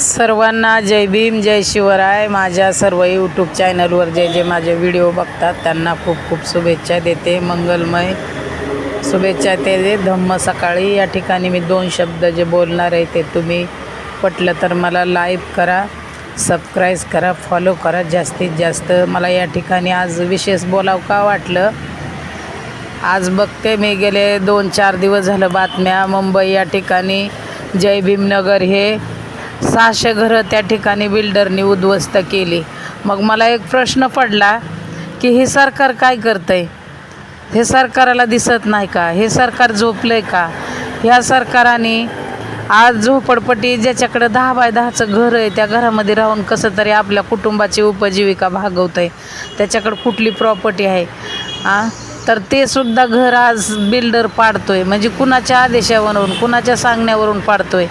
सर्वांना जय भीम जय शिवराय. माझ्या सर्व यूट्यूब चॅनलवर जे जे माझे व्हिडिओ बघतात त्यांना खूप खूप शुभेच्छा देते. मंगलमय शुभेच्छा देते. धम्म सकाळी या ठिकाणी मी दोन शब्द जे बोलणार आहे ते तुम्ही पटलं तर मला लाईक करा सबस्क्राईब करा फॉलो करा. जास्तीत जास्त मला या ठिकाणी आज विशेष बोलावं का वाटलं? आज बघते मी गेले दोन चार दिवस झालं बातम्या. मुंबई या ठिकाणी जय भीमनगर हे सहाशे घरं त्या ठिकाणी बिल्डरनी उद्ध्वस्त केली. मग मला एक प्रश्न पडला की हे सरकार काय करतं आहे हे सरकाराला दिसत नाही का? हे सरकार झोपलं आहे का? ह्या सरकाराने आज झोपडपट्टी ज्याच्याकडं दहा बाय दहाचं घर आहे त्या घरामध्ये राहून कसं तरी आपल्या कुटुंबाची उपजीविका भागवतं आहे त्याच्याकडं कुठली प्रॉपर्टी आहे? आ? तर ते सुद्धा घर आज बिल्डर पाडतोय. म्हणजे कुणाच्या आदेशावरून कुणाच्या सांगण्यावरून पाडतोय.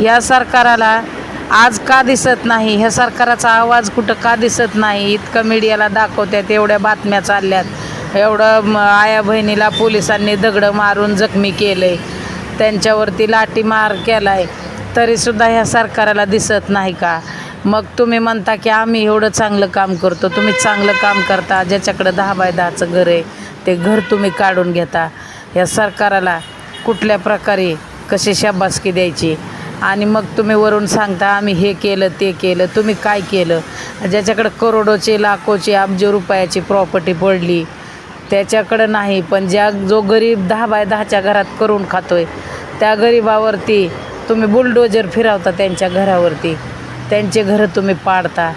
या सरकाराला आज का दिसत नाही? ह्या सरकाराचा आवाज कुठं का दिसत नाही? इतकं मीडियाला दाखवतात एवढ्या बातम्या चालल्यात. एवढं आया बहिणीला पोलिसांनी दगडं मारून जखमी केलं आहे त्यांच्यावरती लाठीमार केला आहे तरीसुद्धा ह्या सरकाराला दिसत नाही का? मग तुम्ही म्हणता की आम्ही एवढं चांगलं काम करतो तुम्ही चांगलं काम करता ज्याच्याकडं दहा बाय दहाचं घर आहे ते घर तुम्ही काढून घेता. या सरकाराला कुठल्या प्रकारे कशी शाबासकी द्यायची? आणि मग तुम्ही वरून सांगता आम्ही हे केलं ते केलं तुम्ही काय केलं? ज्याच्याकडं करोडोचे लाखोचे अब्ज रुपयाची प्रॉपर्टी पडली त्याच्याकडं नाही पण ज्या जो गरीब दहा बाय दहाच्या घरात करून खातोय त्या गरीबावरती तुम्ही बुलडोजर फिरवता त्यांच्या घरावरती. त्यांचे घरं तुम्ही पाडता.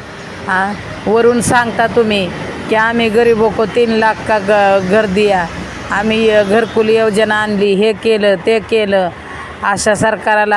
हां? वरून सांगता तुम्ही की आम्ही गरीबो को तीन लाख का ग घर दिया. आम्ही घरकुल योजना आणली हे केलं ते केलं. अशा सरकाराला